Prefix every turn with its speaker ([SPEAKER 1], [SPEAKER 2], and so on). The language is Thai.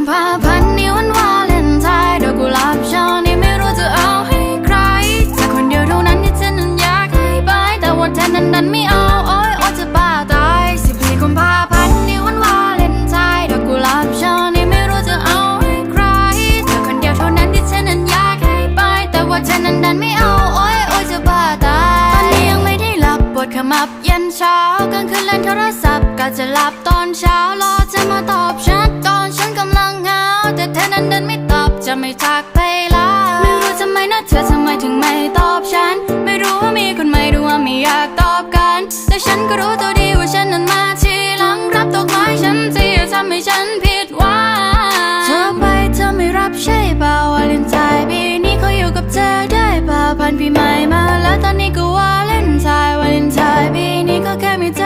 [SPEAKER 1] กุมภาพันธ์นี้วันวาเลนไทน์ดอกกุหลาบช่อนี้ไม่รู้จะเอาให้ใครแต่คนเดียวเท่านั้นที่ฉันนั้นอยากให้ไปแต่ว่าเธอนั้นดันไม่เอาโอ้ยโอ้ยจะบ้าตายสิบสี่กุมภาพันธ์นี้วันวาเลนไทน์ดอกกุหลาบช่อนี้ไม่รู้จะเอาให้ใครแต่คนเดียวเท่านั้นที่ฉันนั้นอยากให้ไปแต่ว่าเธอนั้นดันไม่เอาโอ้ยโอ้ยจะบ้าตายตอนนี้ยังไม่ได้หลับปวดขมับเยันเช้ากลางคืนเล่นโทรศัพท์กะจะหลับตอนเช้ารอเธอมาตอ ธอนั้นเดินไม่ตอบจะไม่จากไปละไม่รู้ทำไมนะเธอทำไมถึงไม่ตอบฉัน ไม่รู้ว่ามีคนไม่รู้ว่าไม่อยากตอบกัน แต่ฉันก็รู้ตัวดีว่าฉันนั้นมาทีหลังรับตัวคล้ฉันที่ทำให้ฉันผิดหวังเธอไปเธอไม่รับใช่เปล่าวาเลนไทน์ปีนี้เขาอยู่กับเธอได้เปล่าพันปีใหม่มาแล้วตอนนี้ก็วาเลนไทน์วาเลนไทน์ปีนี้ก็แค่มีใจ